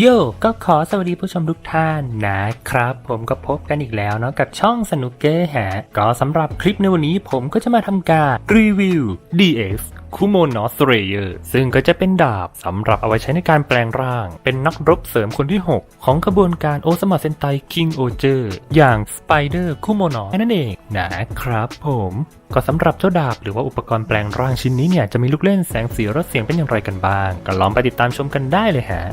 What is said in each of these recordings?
โยก็ขอสวัสดีผู้ชมทุกท่านนะครับ ผมก็พบกันอีกแล้วเนาะกับช่องสนุกเกอร์ฮะก็สำหรับคลิปในวันนี้ผมก็จะมาทำการรีวิว DX คุโมนอสเรเยอร์ซึ่งก็จะเป็นดาบสำหรับเอาไว้ใช้ในการแปลงร่าง เป็นนักรบเสริมคนที่ 6 ของขบวนการโอสมาเซนไตคิงโอเจอร์อย่างสไปเดอร์คุโมนอนั่นเองนะครับผมก็สำหรับเจ้าดาบหรือว่าอุปกรณ์แปลงร่างชิ้นนี้เนี่ยจะมีลูกเล่นแสงสีรสเสียงเป็นอย่างไรกันบ้าง ก็ลองไปติดตามชมกันได้เลยฮะ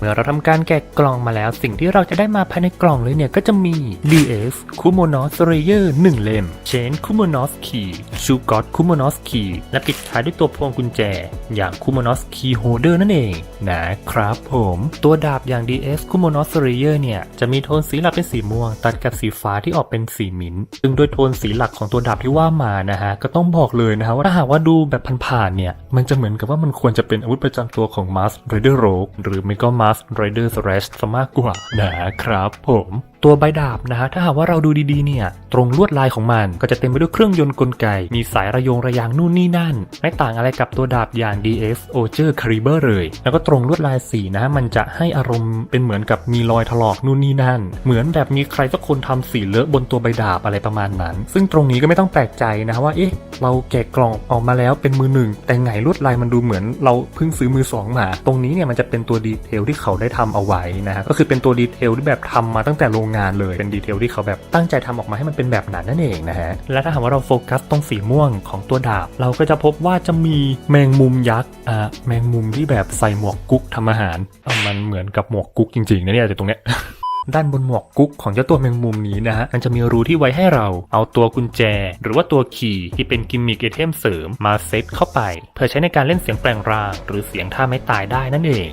เมื่อเราทำการแกะกล่องมาแล้ว สิ่งที่เราจะได้มาภายในกล่องเลยเนี่ยก็จะมี DS Kumonos Rayer 1 เล่ม Chain Kumonos Key Shugot Kumonos Key และปิดท้ายด้วยตัวพวงกุญแจ อย่าง Kumonos Key Holder นั่นเอง นะครับผม ตัวดาบอย่าง DS Kumonos Rayer เนี่ยจะมีโทนสีหลักเป็นสีม่วง ตัดกับสีฟ้าที่ออกเป็นสีมิ้นท์ซึ่งโดยโทนสีหลักของตัวดาบที่ว่ามานะฮะก็ต้องบอกเลยนะฮะว่าถ้าหากว่าดูแบบผ่านๆเนี่ยมันจะเหมือนกับว่ามันควรจะเป็นอาวุธประจำตัวของ Mask Rider Rogue หรือไม่ก็มา Mask Rider Slash ซะมากกว่านะครับผม ตัวใบดาบนะฮะถ้าหากว่าเราดูดีๆเนี่ย ตรงลวดลายของมันก็จะเต็มไปด้วยเครื่องยนต์กลไก มีสายระยงระยางนู่นนี่นั่น ไม่ต่างอะไรกับตัวดาบอย่าง DS o g e r Caliber เลย แล้วก็ตรงลวดลายสีนะมันจะให้อารมณ์เป็นเหมือนกับมีรอยถลอกนู่นนี่นั่น เหมือนแบบมีใครสักคนทำสีเลอะบนตัวใบดาบอะไรประมาณนั้น ซึ่งตรงนี้ก็ไม่ต้องแปลกใจนะฮะว่าเอ๊ะเราแกะกล่องออกมาแล้วเป็นมือหนึ่งแต่ไงลวดลายมันดูเหมือนเราเพิ่งซื้อมือสองมา ตรงนี้เนี่ยมันจะเป็นตัวดีเทลที่เขาได้ทำเอาไว้นะฮะก็คือเป็นตัวดีเทลที่แบบทำมาตั้งแต่โรงงานเลย เป็นดีเทลที่เขาแบบตั้งใจทำออกมาให้มันเป็นแบบนั้นนั่นเองนะฮะ และถ้าหากว่าเราโฟกัสตรงสีม่วงของตัวดาบ เราก็จะพบว่าจะมีแมงมุมยักษ์อ่าแมงมุมที่แบบใส่หมวกกุ๊กทำอาหารมันเหมือนกับหมวกกุ๊กจริงๆนะเนี่ยแต่ตรงเนี้ยด้านบนหมวกกุ๊กของเจ้าตัวแมงมุมนี้นะฮะ มันจะมีรูที่ไว้ให้เราเอาตัวกุญแจ หรือว่าตัวคีย์ที่เป็นกิมมิคไอเทมเสริมมาเซตเข้าไป เพื่อใช้ในการเล่นเสียงแปลงร่าง หรือเสียงท่าไม่ตายได้นั่นเอง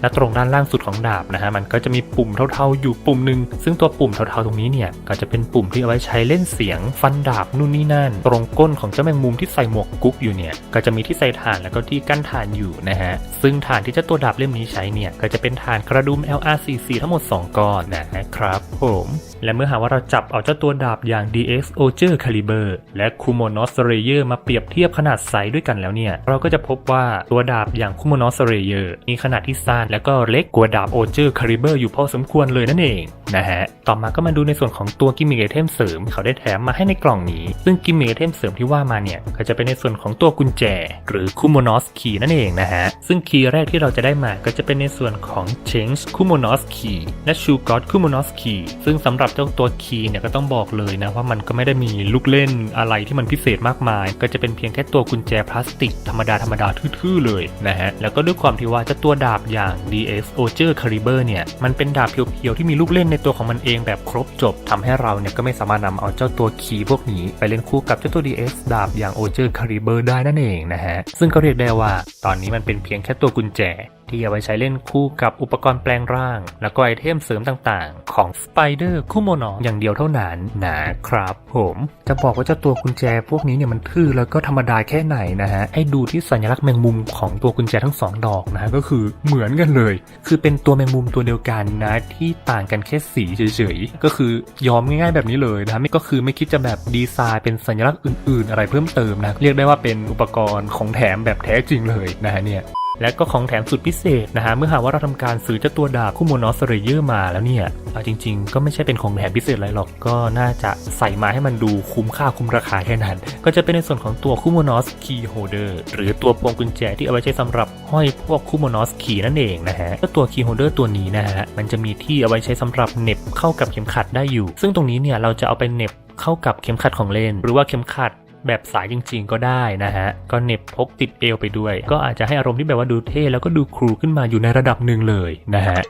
และตรงด้านล่างสุดของดาบนะฮะมันก็จะมีปุ่มเทาๆอยู่ปุ่มหนึ่งซึ่งตัวปุ่มเทาๆตรงนี้เนี่ยก็จะเป็นปุ่มที่เอาไว้ใช้เล่นเสียงฟันดาบนู่นนี่นั่น ตรงก้นของเจ้าแมงมุมที่ใส่หมวกกุ๊กอยู่เนี่ยก็จะมีที่ใส่ถ่านแล้วก็ที่กั้นถ่านอยู่นะฮะซึ่งถ่านที่เจ้าตัวดาบเล่มนี้ใช้เนี่ยก็จะเป็นถ่านกระดุม LR44 ทั้งหมด 2ก้อนนะครับผมและเมื่อหากว่าเราจับเอาเจ้าตัวดาบอย่าง DX o g e r Caliber และ Kumonos Rayer มาเปรียบเทียบขนาดไซส์ด้วยกันแล้วเนี่ย เราก็จะพบว่าตัวดาบอย่าง Kumonos Rayer มีขนาดที่สั้นแล้วก็เล็กกว่าดาบ o g e r Caliber อร์อยู่พอสมควรเลยนั่นเองนะฮะ ต่อมาก็มาดูในส่วนของตัวกิมมิคไอเทมเสริมที่เขาได้แถมมาให้ในกล่องนี้ ซึ่งกิมมิคไอเทมเสริมที่ว่ามาเนี่ยก็จะเป็นในส่วนของตัวกุญแจ หรือ Kumonos Key นั่นเองนะฮะ ซึ่งคีย์แรกที่เราจะได้มาก็จะเป็นในส่วนของ Change Kumonos Key และ Shoe God Kumonos Key ซึ่งสำหรับเจ้าตัวคีย์เนี่ยก็ต้องบอกเลยนะว่ามันก็ไม่ได้มีลูกเล่นอะไรที่มันพิเศษมากมาย ก็จะเป็นเพียงแค่ตัวกุญแจพลาสติกธรรมดาธรรมดาทื่อๆเลยนะฮะแล้วก็ด้วยความที่ว่าเจ้าตัวดาบอย่าง DS o g e r Caliber เนี่ยมันเป็นดาบเพียวๆที่มีลูกเล่นในตัวของมันเองแบบครบจบทำให้เราเนี่ยก็ไม่สามารถนำเอาเจ้าตัวคีย์พวกนี้ ไปเล่นคู่กับเจ้าตัว DS ดาบอย่าง o g e r Caliber ได้นั่นเองนะฮะ ซึ่งก็เรียกได้ว่า ตอนนี้มันเป็นเพียงแค่ตัวกุญแจ ที่เอาไว้ใช้เล่นคู่กับอุปกรณ์แปลงร่าง แล้วก็ไอเทมเสริมต่างๆ ของ Spider คุโมโนอย่างเดียวเท่านั้นนะครับผมจะบอกว่าเจ้าตัวกุญแจพวกนี้เนี่ยมันทื่อแล้วก็ธรรมดาแค่ไหนนะฮะให้ดูที่สัญลักษณ์แมงมุมของตัวกุญแจทั้งสองดอกนะฮะก็คือเหมือนกันเลย คือเป็นตัวแมงมุมตัวเดียวกันนะที่ต่างกันแค่สีเฉยๆก็คือยอมง่ายๆแบบนี้เลยนะไม่ก็คือไม่คิดจะแบบดีไซน์เป็นสัญลักษณ์อื่น ๆ อะไรเพิ่มเติมนะเรียกได้ว่าเป็นอุปกรณ์ของแถมแบบแท้จริงเลยนะฮะเนี่ย และก็ของแถมสุดพิเศษนะฮะเมื่อหากว่าเราทำการซื้อเจ้าตัวดาบคู่โมนอสเรเยอร์มาแล้วเนี่ยเอาจริง ๆ ก็ไม่ใช่เป็นของแถมพิเศษอะไรหรอกก็น่าจะใส่มาให้มันดูคุ้มค่าคุ้มราคาแค่นั้น ก็จะเป็นในส่วนของตัวคู่โมนอสคีย์โฮเดอร์หรือตัวพวงกุญแจที่เอาไว้ใช้สำหรับห้อยพวกคู่โมนอสคีย์นั่นเองนะฮะก็ตัวคีย์โฮเดอร์ตัวนี้นะฮะมันจะมีที่เอาไว้ใช้สำหรับเน็บเข้ากับเข็มขัดได้อยู่ ซึ่งตรงนี้เนี่ยเราจะเอาไปเน็บเข้ากับเข็มขัดของเล่น หรือว่าเข็มขัด แบบสายจริงๆก็ได้นะฮะ ก็เน็บพกติดเอวไปด้วย ก็อาจจะให้อารมณ์ที่แบบว่าดูเท่แล้วก็ดูครูขึ้นมาอยู่ในระดับหนึ่งเลยนะฮะ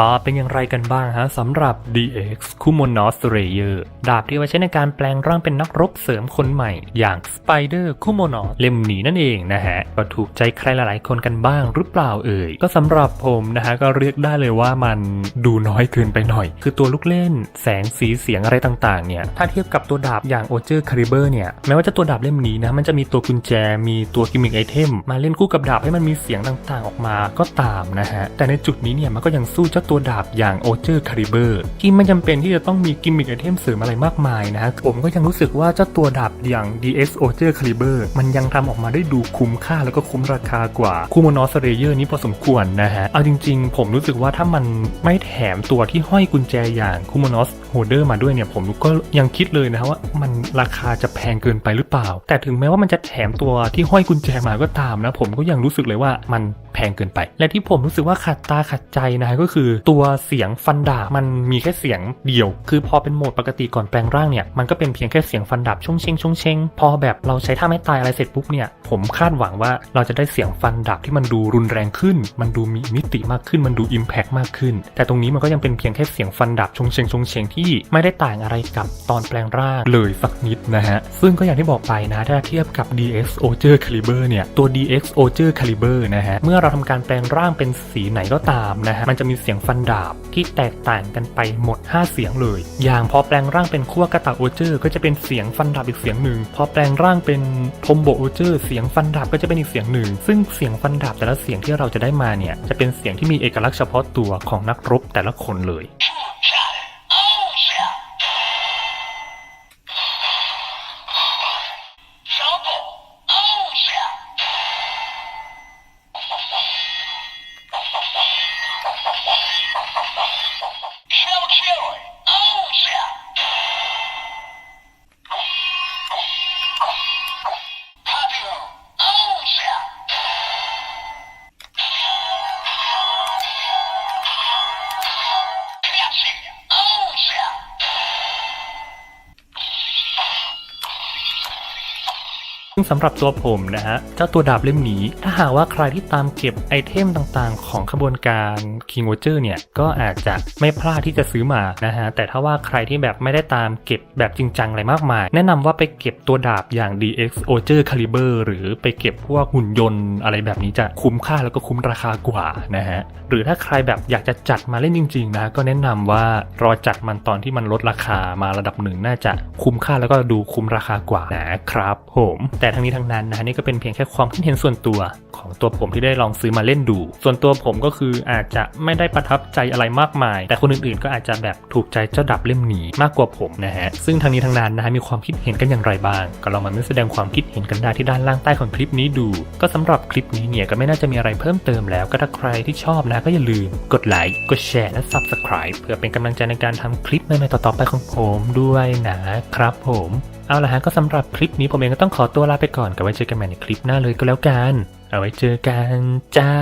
ก็เป็นอย่างไรกันบ้างฮะสำหรับ DX Kumonos Rayer ดาบที่ไว้ใช้ในการแปลงร่างเป็นนักรบเสริมคนใหม่ อย่าง Spider Kumonos เล่มนี้นั่นเองนะฮะ ก็ถูกใจใครหลายๆ คนกันบ้างหรือเปล่าเอ่ย ก็สำหรับผมนะฮะ ก็เรียกได้เลยว่ามันดูน้อยเกินไปหน่อย คือตัวลูกเล่น แสงสีเสียงอะไรต่างๆ เนี่ย ถ้าเทียบกับตัวดาบอย่าง o g e r Caliber เนี่ย แม้ว่าจะตัวดาบเล่มนี้นะ มันจะมีตัวกุญแจ มีตัวกิมมิคไอเทมมาเล่นคู่กับดาบให้มันมีเสียงต่างๆ ออกมาก็ตามนะฮะ แต่ในจุดนี้เนี่ยมันก็ยังสู้เจ้าตัวดาบอย่างโอเจอร์คาริเบอร์ที่ไม่จำเป็นที่จะต้องมีกิมมิคไอเทมเสริมอะไรมากมายนะฮะผมก็ยังรู้สึกว่าเจ้าตัวดาบอย่าง DS o g e r Caliber มันยังทำออกมาได้ดูคุ้มค่าแล้วก็คุ้มราคากว่า k u m o n o s Rayer นี้พอสมควรนะฮะ เอาจริงๆ ผมรู้สึกว่าถ้ามันไม่แถมตัวที่ห้อยกุญแจอย่างคูมอนอส m o n o s Holder มาด้วยเนี่ยผมก็ยังคิดเลยนะฮะว่ามันราคาจะแพงเกินไปหรือเปล่า แต่ถึงแม้ว่ามันจะแถมตัวที่ห้อยกุญแจมาก็ตามนะ ผมก็ยังรู้สึกเลยว่ามันแพงเกินไป และที่ผมรู้สึกว่าขัดตาขัดใจนะฮะก็คือตัวเสียงฟันดาบมันมีแค่เสียงเดียว คือพอเป็นโหมดปกติก่อนแปลงร่างเนี่ยมันก็เป็นเพียงแค่เสียงฟันดาบช่งเชงช่งเชงพอแบบเราใช้ท่าไม่ตายอะไรเสร็จปุ๊บเนี่ยผมคาดหวังว่าเราจะได้เสียงฟันดาบที่มันดูรุนแรงขึ้น มันดูมีมิติมากขึ้น มันดูอิมแพกมากขึ้น แต่ตรงนี้มันก็ยังเป็นเพียงแค่เสียงฟันดาบชงเชงชงเชงที่ไม่ได้ต่างอะไรกับตอนแปลงร่างเลยสักนิดนะฮะ ซึ่งก็อย่างที่บอกไปนะถ้าเทียบกับ DX o g e r Caliber เนี่ย ตัว DX o g e r Caliber นะฮะ เมื่อเราทำการแปลงร่างเป็นสีไหนก็ตามนะฮะ มันจะมีเสียงฟันดาบที่แตกต่างกันไปหมด 5 เสียงเลย อย่างพอแปลงร่างเป็นขั้วกระตะโอเจอร์ก็จะเป็นเสียงฟันดาบอีกเสียงหนึ่ง พอแปลงร่างเป็นทมโบโอเจอร์เสียงฟันดาบก็จะเป็นอีกเสียงหนึ่ง ซึ่งเสียงฟันดาบแต่ละเสียงที่เราจะได้มาเนี่ยจะเป็นเสียงที่มีเอกลักษณ์เฉพาะตัวของนักรบแต่ละคนเลย ซึ่งสำหรับตัวผมนะฮะเจ้าตัวดาบเล่มนี้ ถ้าหากว่าใครที่ตามเก็บไอเทมต่างๆ ของขบวนการ King w a t c h e r เนี่ย ก็อาจจะไม่พลาดที่จะซื้อมานะฮะ แต่ถ้าว่าใครที่แบบไม่ได้ตามเก็บแบบจริงจังอะไรมากมาย แนะนำว่าไปเก็บตัวดาบอย่าง DX o g e r Caliber หรือไปเก็บพวกหุ่นยนต์อะไรแบบนี้จะคุ้มค่าแล้วก็คุ้มราคากว่านะฮะ หรือถ้าใครแบบอยากจะจัดมาเล่นจริงๆนะก็แนะนำว่ารอจัดมันตอนที่มันลดราคามาระดับหนึ่งน่าจะคุ้มค่าแล้วก็ดูคุ้มราคากว่านะครับผมแต่ทั้งนี้ทั้งนั้นนะฮะนี่ก็เป็นเพียงแค่ความคิดเห็นส่วนตัวของตัวผมที่ได้ลองซื้อมาเล่นดู ส่วนตัวผมก็คืออาจจะไม่ได้ประทับใจอะไรมากมาย แต่คนอื่นๆ ก็อาจจะแบบถูกใจเจ้าดับเล่มนี้มากกว่าผมนะฮะ ซึ่งทั้งนี้ทั้งนั้นนะฮะมีความคิดเห็นกันอย่างไรบ้าง ก็ลองมาแสดงความคิดเห็นกันได้ที่ด้านล่างใต้ของคลิปนี้ดู ก็สำหรับคลิปนี้เนี่ยก็ไม่น่าจะมีอะไรเพิ่มเติมแล้ว ก็ถ้าใครที่ชอบนะก็อย่าลืมกดไลค์ กดแชร์ และ Subscribe เพื่อเป็นกำลังใจในการทำคลิปใหม่ๆต่อๆไปของผมด้วยนะครับผม เอาละฮะก็สำหรับคลิปนี้ผมเองก็ต้องขอตัวลาไปก่อนกับไว้เจอกันใหม่ในคลิปหน้าเลยก็แล้วกัน เอาไว้เจอกันจ้า